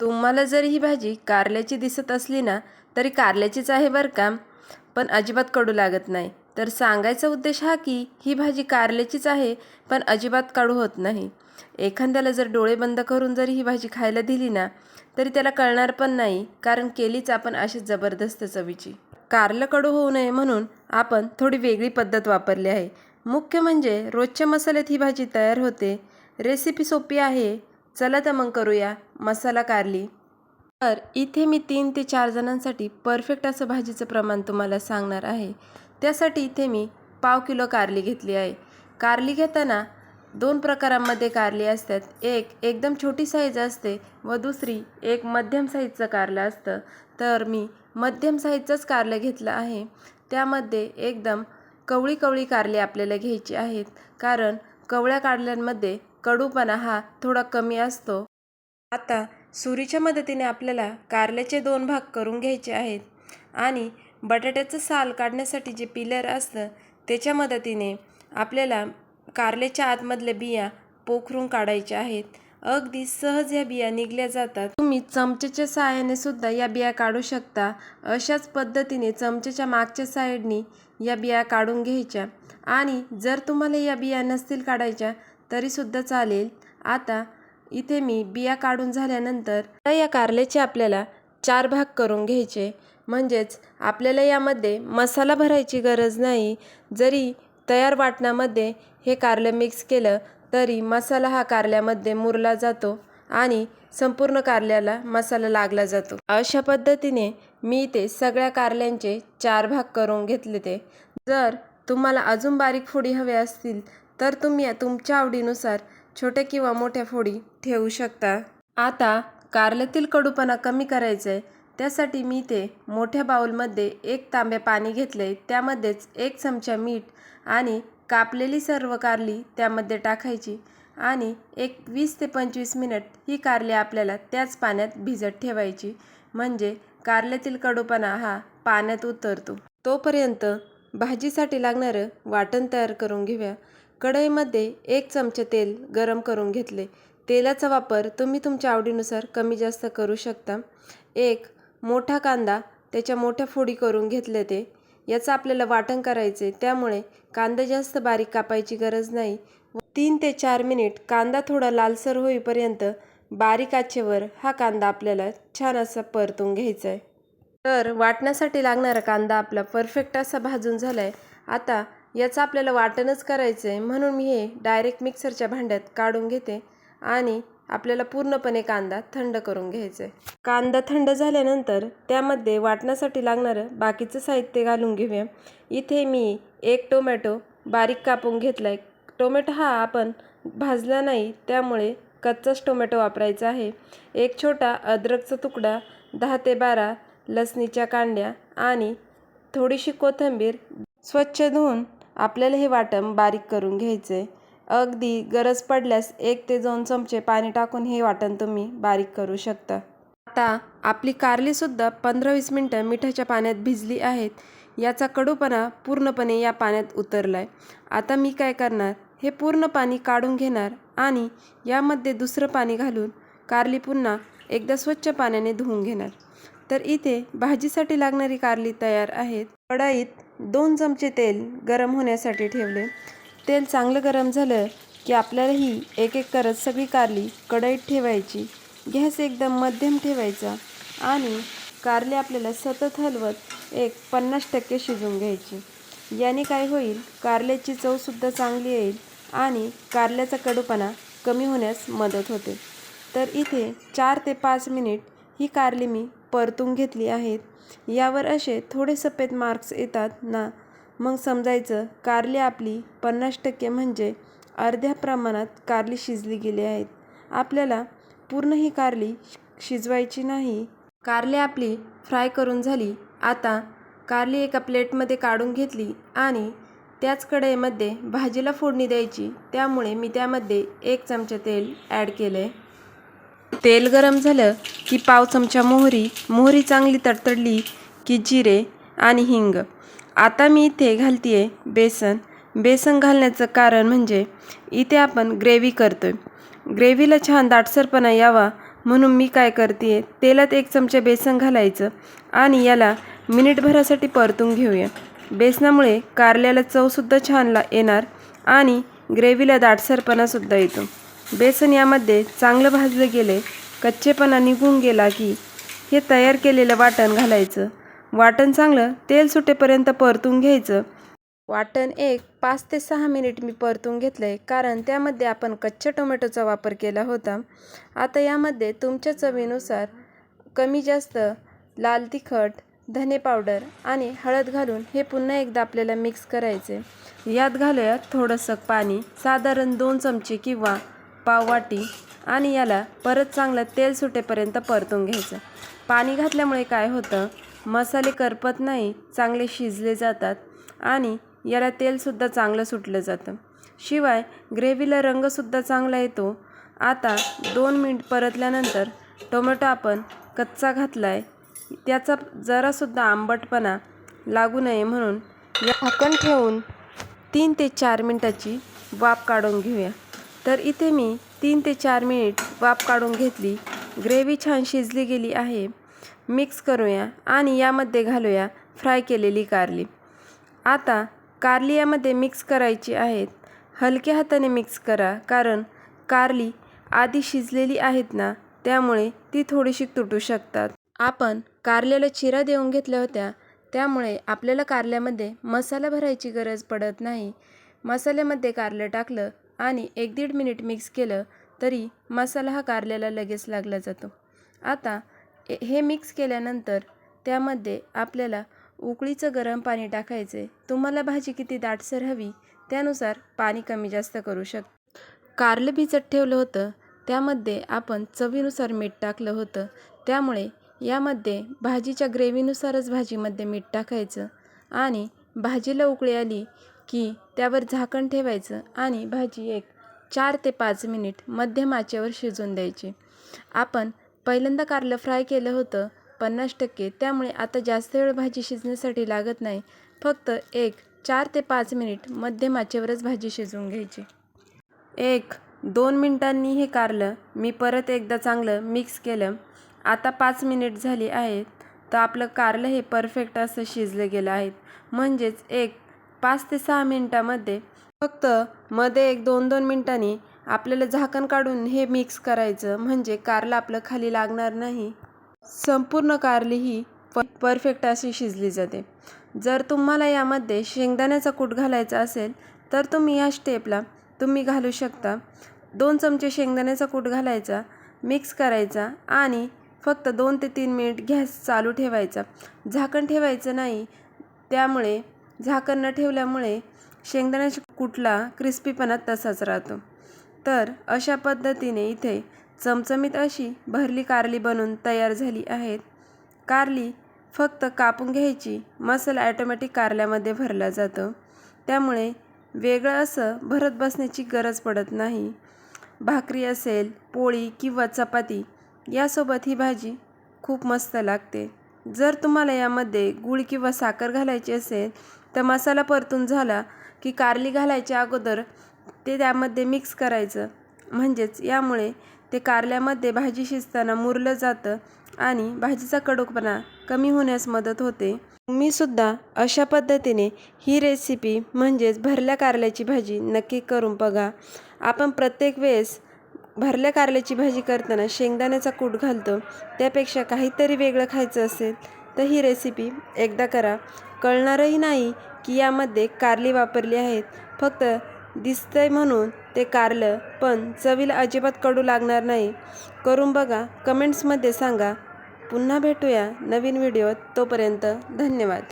तुम्हाला जरी ही भाजी कारल्याची दिसत असली ना तरी कारल्याचीच आहे बरं का? पण अजिबात कडू लागत नाही. तर सांगायचा उद्देश हा की ही भाजी कारल्याचीच आहे पण अजिबात कडू होत नाही. एखाद्याला जर डोळे बंद करून जरी ही भाजी खायला दिली ना तरी त्याला कळणार पण नाही कारण केलीच आपण अशी जबरदस्त चवीची. कारलं कडू होऊ नये म्हणून आपण थोडी वेगळी पद्धत वापरली आहे. मुख्य म्हणजे रोजच्या मसाल्यात ही भाजी तयार होते. रेसिपी सोपी आहे चला तर मग करूया मसाला कारली. तर इथे मी तीन ते चार जणांसाठी परफेक्ट असं भाजीचं प्रमाण तुम्हाला सांगणार आहे. त्यासाठी इथे मी पाव किलो कारली घेतली आहे. कारली घेताना दोन प्रकारांमध्ये कारली असतात. एक एकदम छोटी साईज असते व दुसरी एक मध्यम साईजचं कारलं असतं. तर मी मध्यम साईजचंच कारलं घेतलं आहे. त्यामध्ये एकदम कवळी कवळी कारली आपल्याला घ्यायची आहेत. कारण कवळ्या कारल्यांमध्ये कडूपणा हा थोडा कमी असतो. आता सुरीच्या मदतीने आपल्याला कारल्याचे दोन भाग करून घ्यायचे आहेत आणि बटाट्याचं साल काढण्यासाठी जे पिलर असतं त्याच्या मदतीने आपल्याला कारल्याच्या आतमधल्या बिया पोखरून काढायच्या आहेत. अगदी सहज या बिया निघल्या जातात. तुम्ही चमचेच्या सहाय्याने सुद्धा या बिया काढू शकता. अशाच पद्धतीने चमचेच्या मागच्या साईडनी या बिया काढून घ्यायच्या. आणि जर तुम्हाला या बिया नसतील काढायच्या तरीसुद्धा चालेल. आता इथे मी बिया काढून झाल्यानंतर या कारल्याचे आपल्याला चार भाग करून घ्यायचे. म्हणजेच आपल्याला यामध्ये मसाला भरायची गरज नाही. जरी तयार वाटणामध्ये हे कारलं मिक्स केलं तरी मसाला हा कारल्यामध्ये मुरला जातो आणि संपूर्ण कारल्याला मसाला लागला जातो. अशा पद्धतीने मी ते सगळ्या कारल्यांचे चार भाग करून घेतले ते. जर तुम्हाला अजून बारीक फोडी हव्या असतील तर तुम्ही तुमच्या आवडीनुसार छोट्या किंवा मोठ्या फोडी ठेवू शकता. आता कारल्यातील कडूपणा कमी करायचा आहे त्यासाठी मी ते मोठ्या बाऊलमध्ये एक तांब्या पाणी घेतले त्यामध्येच एक चमचा मीठ आणि कापलेली सर्व कारली त्यामध्ये टाकायची आणि एक वीस ते पंचवीस मिनिट ही कारली आपल्याला त्याच पाण्यात भिजत ठेवायची. म्हणजे कारल्यातील कडूपणा हा पाण्यात उतरतो. तोपर्यंत भाजीसाठी लागणारं वाटण तयार करून घेऊया. कढईमध्ये एक चमचे तेल गरम करून घेतले. तेलाचा वापर तुम्ही तुमच्या आवडीनुसार कमी जास्त करू शकता. एक मोठा कांदा त्याच्या मोठ्या फोडी करून घेतले ते. याचं आपल्याला वाटण करायचे त्यामुळे कांदा जास्त बारीक कापायची गरज नाही. तीन ते चार मिनिट कांदा थोडा लालसर होईपर्यंत बारीक आचेवर हा कांदा आपल्याला छान असा परतून घ्यायचा आहे तर वाटण्यासाठी लागणारा कांदा आपला परफेक्ट असा भाजून झाला आहे आता याचं आपल्याला वाटणच करायचं आहे म्हणून मी हे डायरेक्ट मिक्सरच्या भांड्यात काढून घेते आणि आपल्याला पूर्णपणे कांदा थंड करून घ्यायचा आहे कांदा थंड झाल्यानंतर त्यामध्ये वाटण्यासाठी लागणारं बाकीचं साहित्य घालून घेऊया. इथे मी एक टोमॅटो बारीक कापून घेतला आहे टोमॅटो हा आपण भाजला नाही त्यामुळे कच्चाच टोमॅटो वापरायचा आहे. एक छोटा अद्रकचा तुकडा दहा ते बारा लसणीच्या कांड्या आणि थोडीशी कोथिंबीर स्वच्छ धुवून आपल्याला हे वाटण बारीक करून घ्यायचे. अगदी गरज पडल्यास एक ते दोन चमचे पाणी टाकून हे वाटण तुम्ही बारीक करू शकता. आता आपली कारलीसुद्धा पंधरा वीस मिनटं मिठाच्या पाण्यात भिजली आहेत. याचा कडूपणा पूर्णपणे या पाण्यात उतरला आहे आता मी काय करणार? हे पूर्ण पाणी काढून घेणार आणि यामध्ये दुसरं पाणी घालून कारली पुन्हा एकदा स्वच्छ पाण्याने धुवून घेणार. तर इथे भाजीसाठी लागणारी कारली तयार आहेत. कढाईत दोन चमचे तेल गरम होण्यासाठी ठेवले. तेल चांगलं गरम झालं की आपल्याला ही एक एक करत सगळी कारली कढईत ठेवायची. गॅस एकदम मध्यम ठेवायचा आणि कारले आपल्याला सतत हलवत एक पन्नास टक्के शिजवून घ्यायची. याने काय होईल? कारल्याची चवसुद्धा चांगली येईल आणि कारल्याचा कडूपणा कमी होण्यास मदत होते. तर इथे चार ते पाच मिनिट ही कारली मी परतून घेतली आहेत. यावर असे थोडे सफेद मार्क्स येतात ना? मग समजायचं कारली आपली पन्नास टक्के म्हणजे अर्ध्या प्रमाणात कारली शिजली गेली आहेत. आपल्याला पूर्ण ही कारली शिजवायची नाही. कारली आपली फ्राय करून झाली. आता कारली एका प्लेटमध्ये काढून घेतली आणि त्याच कढईमध्ये भाजीला फोडणी द्यायची. त्यामुळे मी त्यामध्ये एक चमचा तेल ॲड केलं आहे तेल गरम झालं की पाव चमचा मोहरी. मोहरी चांगली तडतडली की जिरे आणि हिंग. आता मी इथे घालते आहे बेसन. बेसन घालण्याचं कारण म्हणजे इथे आपण ग्रेव्ही करतो आहे ग्रेव्हीला छान दाटसरपणा यावा म्हणून मी काय करते तेलात एक चमचा बेसन घालायचं आणि याला मिनिटभरासाठी परतून घेऊया. बेसनामुळे कारल्याला चवसुद्धा छान ला येणार आणि ग्रेव्हीला दाटसरपणासुद्धा येतो. बेसन यामध्ये चांगलं भाजलं गेले कच्चेपणा निघून गेला की हे तयार केलेलं वाटण घालायचं. वाटण चांगलं तेल सुटेपर्यंत परतून घ्यायचं. वाटण एक पाच ते सहा मिनिट मी परतून घेतलं आहे कारण त्यामध्ये आपण कच्च्या टोमॅटोचा वापर केला होता. आता यामध्ये तुमच्या चवीनुसार कमी जास्त लाल तिखट धने पावडर आणि हळद घालून हे पुन्हा एकदा आपल्याला मिक्स करायचे. यात घालूयात थोडंसं पाणी साधारण दोन चमचे किंवा पाववाटी आणि याला परत चांगलं तेल सुटेपर्यंत परतून घ्यायचं. पाणी घातल्यामुळे काय होतं मसाले करपत नाही चांगले शिजले जातात आणि याला तेलसुद्धा चांगलं सुटलं जातं. शिवाय ग्रेव्हीला रंगसुद्धा चांगला येतो. आता दोन मिनिट परतल्यानंतर टोमॅटो आपण कच्चा घातला आहे त्याचा जरासुद्धा आंबटपणा लागू नये म्हणून या झाकण ठेवून तीन ते चार मिनटाची वाफ काढून घेऊया. तर इथे मी तीन ते चार मिनिट वाफ काढून घेतली. ग्रेव्ही छान शिजली गेली आहे. मिक्स करूया आणि यामध्ये घालूया फ्राय केलेली कारली. आता कारली यामध्ये मिक्स करायची आहेत. हलक्या हाताने मिक्स करा कारण कारली आधी शिजलेली आहेत ना त्यामुळे ती थोडीशी तुटू शकतात. आपण कारल्याला चिरा देऊन घेतल्या होत्या त्यामुळे आपल्याला कारल्यामध्ये मसाला भरायची गरज पडत नाही. मसाल्यामध्ये कारलं टाकलं आणि एक दीड मिनिट मिक्स केलं तरी मसाला हा कारल्याला लगेच लागला जातो. आता हे मिक्स केल्यानंतर त्यामध्ये आपल्याला उकळीचं गरम पाणी टाकायचे तुम्हाला भाजी किती दाटसर हवी त्यानुसार पाणी कमी जास्त करू शक कारलं भिजत ठेवलं होतं त्यामध्ये आपण चवीनुसार मीठ टाकलं होतं. त्यामुळे यामध्ये भाजीच्या ग्रेव्हीनुसारच भाजीमध्ये मीठ टाकायचं आणि भाजीला उकळी आली की त्यावर झाकण ठेवायचं आणि भाजी एक चार ते पाच मिनिट मध्यम आचेवर शिजवून द्यायची. आपण पहिल्यांदा कारलं फ्राय केलं होतं पन्नास टक्के त्यामुळे आता जास्त वेळ भाजी शिजण्यासाठी लागत नाही. फक्त एक चार ते पाच मिनिट मध्यम आचेवरच भाजी शिजवून घ्यायची. एक दोन मिनटांनी हे कारलं मी परत एकदा चांगलं मिक्स केलं. आता पाच मिनिट झाली आहेत तर आपलं कारलं हे परफेक्ट असं शिजलं गेलं आहे. म्हणजेच एक पाच ते सहा मिनटामध्ये फक्त मध्ये एक दोन दोन मिनटांनी आपल्याला झाकण काढून हे मिक्स करायचं. म्हणजे कारलं आपलं खाली लागणार नाही. संपूर्ण कारली ही प परफेक्ट अशी शिजली जाते. जर तुम्हाला यामध्ये शेंगदाण्याचा कूट घालायचा असेल तर तुम्ही या स्टेपला तुम्ही घालू शकता. दोन चमचे शेंगदाण्याचा कूट घालायचा मिक्स करायचा आणि फक्त दोन ते तीन मिनिट गॅस चालू ठेवायचा. झाकण ठेवायचं नाही. त्यामुळे झाकण न ठेवल्यामुळे शेंगदाण्याच्या कुठला क्रिस्पीपणा तसाच राहतो. तर अशा पद्धतीने इथे चमचमीत अशी भरली कारली बनून तयार झाली आहेत. कारली फक्त कापून घ्यायची मसाला ॲटोमॅटिक कारल्यामध्ये भरला जातो. त्यामुळे वेगळं असं भरत बसण्याची गरज पडत नाही. भाकरी असेल पोळी किंवा चपाती यासोबत ही भाजी खूप मस्त लागते. जर तुम्हाला यामध्ये गूळ किंवा साखर घालायची असेल तर मसाला परतून झाला की कारली घालायच्या अगोदर ते त्यामध्ये मिक्स करायचं. म्हणजेच यामुळे ते कारल्यामध्ये भाजी शिजताना मुरलं जातं आणि भाजीचा कडकपणा कमी होण्यास मदत होते. मी सुद्धा अशा पद्धतीने ही रेसिपी म्हणजेच भरल्या कारल्याची भाजी नक्की करून बघा. आपण प्रत्येक वेळेस भरल्या कारल्याची भाजी करताना शेंगदाण्याचा कूट घालतो. त्यापेक्षा काहीतरी वेगळं खायचं असेल तर ही रेसिपी एकदा करा. कळणारही नाही की यामध्ये कारली वापरली आहेत. फक्त दिसतंय म्हणून ते कारलं पण चवीला अजिबात कडू लागणार नाही. करून बघा. कमेंट्समध्ये सांगा. पुन्हा भेटूया नवीन व्हिडिओत तोपर्यंत धन्यवाद.